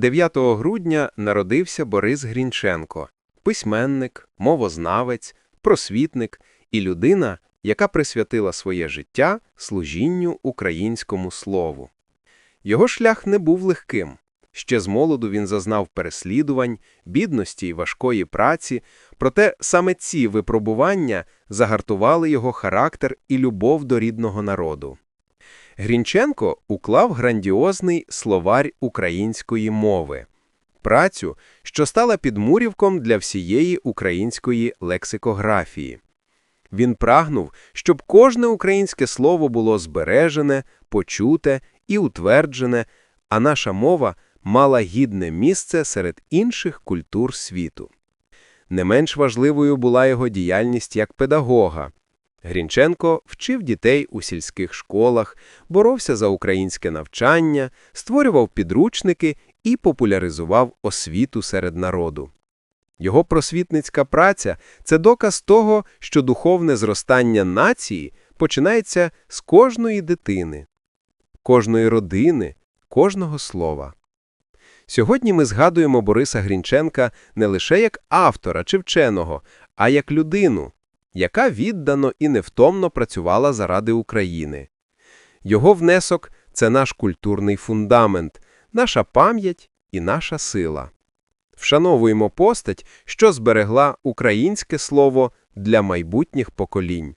9 грудня народився Борис Грінченко, письменник, мовознавець, просвітник і людина, яка присвятила своє життя служінню українському слову. Його шлях не був легким. Ще з молоду він зазнав переслідувань, бідності і важкої праці, проте саме ці випробування загартували його характер і любов до рідного народу. Грінченко уклав грандіозний словарь української мови, працю, що стала підмурівком для всієї української лексикографії. Він прагнув, щоб кожне українське слово було збережене, почуте і утверджене, а наша мова мала гідне місце серед інших культур світу. Не менш важливою була його діяльність як педагога. Грінченко вчив дітей у сільських школах, боровся за українське навчання, створював підручники і популяризував освіту серед народу. Його просвітницька праця – це доказ того, що духовне зростання нації починається з кожної дитини, кожної родини, кожного слова. Сьогодні ми згадуємо Бориса Грінченка не лише як автора чи вченого, а як людину, яка віддано і невтомно працювала заради України. Його внесок – це наш культурний фундамент, наша пам'ять і наша сила. Вшановуємо постать, що зберегла українське слово для майбутніх поколінь.